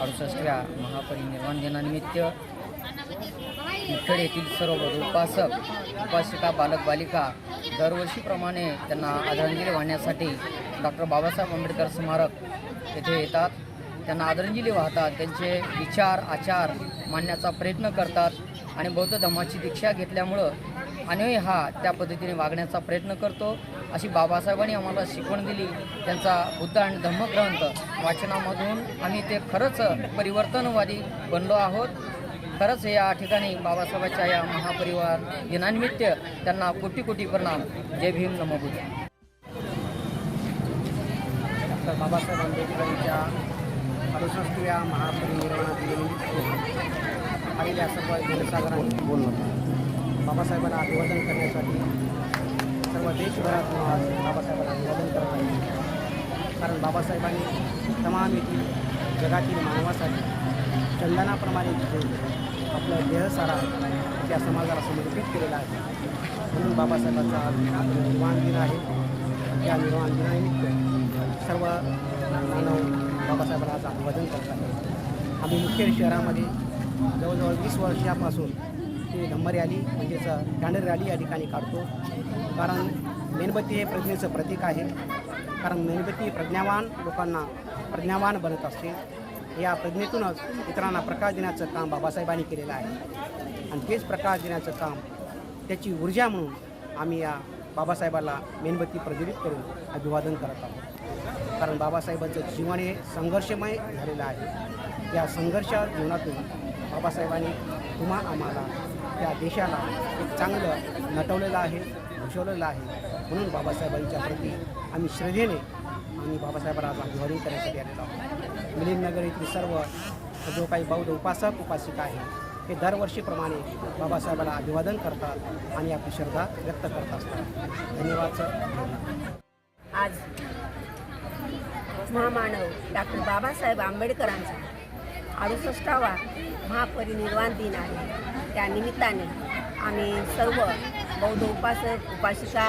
अडुसष्टव्या महापरिनिर्वाण दिनानिमित्त विठ्ठल येथील सर्व उपासक उपासिका बालक बालिका दरवर्षीप्रमाणे त्यांना आदरांजली वाहण्यासाठी डॉक्टर बाबासाहेब आंबेडकर स्मारक येथे येतात. त्यांना आदरांजली वाहतात त्यांचे विचार आचार मांडण्याचा प्रयत्न करतात आणि बौद्ध धर्माची दीक्षा घेतल्यामुळं अन्वय हा त्या पद्धतीने वागण्याचा प्रयत्न करतो. अशी बाबासाहेबांनी आम्हाला शिकवण दिली. त्यांचा बुद्ध आणि धम्मग्रंथ वाचनामधून आम्ही ते खरंच परिवर्तनवादी बनलो आहोत. खरंच या ठिकाणी बाबासाहेबांच्या या महापरिवार दिनानिमित्त त्यांना कोटी कोटी प्रणाम. जय भीम नमो बुद्ध. डॉक्टर बाबासाहेब आंबेडकरांच्या अडुसष्टव्या महापरिनिर्वाणा दिनानिमित्त आलेल्या सर्व जनसागरांनी बाबासाहेबांना अभिवादन करण्यासाठी सर्व देशभरातून आज बाबासाहेबांना अभिवादन करत आहे. कारण बाबासाहेबांनी तमाम येथील जगातील मानवासाठी चंदनाप्रमाणे जिथे आपलं देहसारा त्या समाजाला समर्पित केलेला आहे. म्हणून बाबासाहेबांचा आज निर्माण दिन आहे. त्या निर्माण दिनानिमित्त सर्व मानव बाबासाहेबांना आज अभिवादन करतात आम्ही मुखेड शहरामध्ये जवळजवळ वीस वर्षापासून ती धम्म रॅली म्हणजेच कॅन्डल रॅली या ठिकाणी काढतो. कारण मेणबत्ती हे प्रज्ञेचं प्रतीक आहे. कारण मेणबत्ती प्रज्ञावान लोकांना प्रज्ञावान बनत असते. या प्रज्ञेतूनच इतरांना प्रकाश देण्याचं काम बाबासाहेबांनी केलेलं आहे. आणि तेच प्रकाश देण्याचं काम त्याची ऊर्जा म्हणून आम्ही या बाबासाहेबाला मेणबत्ती प्रज्वलित करून अभिवादन करत आहोत. कारण बाबासाहेबांचं जीवन हे संघर्षमय झालेलं आहे. या संघर्ष जीवनातून बाबासाहेबांनी तुम्हा आम्हाला त्या देशाला एक चांगलं नटवलेलं आहे घुसवलेलं आहे. म्हणून बाबासाहेबांच्या प्रती आम्ही श्रद्धेने आम्ही बाबासाहेबांना आज अभिवादन करण्यासाठी आलेलो आहोत. मिलिंदनगर येथील सर्व जो काही बौद्ध उपासक उपासिका आहे हे दरवर्षीप्रमाणे बाबासाहेबाला अभिवादन करतात आणि आपली श्रद्धा व्यक्त करत असतात. धन्यवाद सर. आज महामानव डॉक्टर बाबासाहेब आंबेडकरांचा अडुसष्टावा महापरिनिर्वाण दिन आहे. त्यानिमित्ताने आम्ही सर्व बौद्ध उपासक उपासिका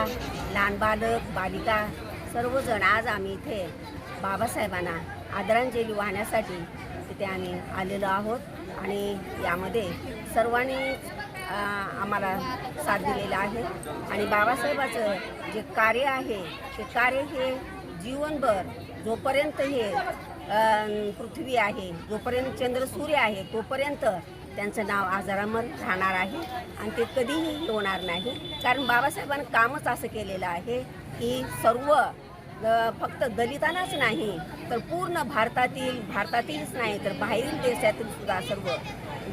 लहान बालक बालिका सर्वजण आज आम्ही इथे बाबासाहेबांना आदरांजली वाहण्यासाठी तिथे आम्ही आलेलो आहोत आणि यामध्ये सर्वांनी आम्हाला साथ दिलेला आहे. आणि बाबासाहेबाचं जे कार्य आहे ते कार्य हे जीवनभर जोपर्यंत हे पृथ्वी आहे जोपर्यंत चंद्र सूर्य आहे तोपर्यंत त्यांचं नाव आजारामर राहणार आहे आणि ते कधीही होणार नाही. कारण बाबासाहेबांनी कामच असं केलेलं आहे की सर्व फक्त दलितांनाच नाही तर पूर्ण भारतातील भारतातीलच नाही तर बाहेरील देशातील सुद्धा सर्व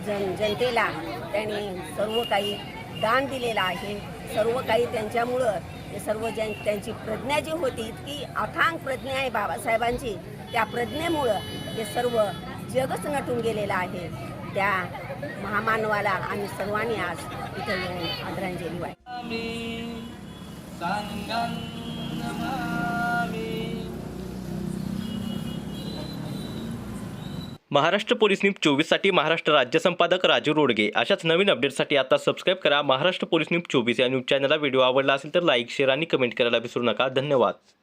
जन जनतेला त्यांनी सर्व काही दान दिलेलं आहे. सर्व काही त्यांच्यामुळं सर्व जन त्यांची प्रज्ञा जी होती इतकी अथांग प्रज्ञा आहे बाबासाहेबांची त्या प्रज्ञेमुळं हे सर्व जगच नटून गेलेलं आहे. त्या महामानवाला आम्ही सर्वांनी आज इथं येऊन आदरांजली वाहिली. महाराष्ट्र पोलीस न्यूज चोवीससाठी महाराष्ट्र राज्य संपादक राजू रोडगे. अशाच नवीन अपडेटसाठी आता सबस्क्राईब करा. महाराष्ट्र पोलीस न्यूज चोवीस या न्यूज चॅनलला व्हिडिओ आवडला असेल तर लाईक शेअर आणि कमेंट करायला विसरू नका. धन्यवाद.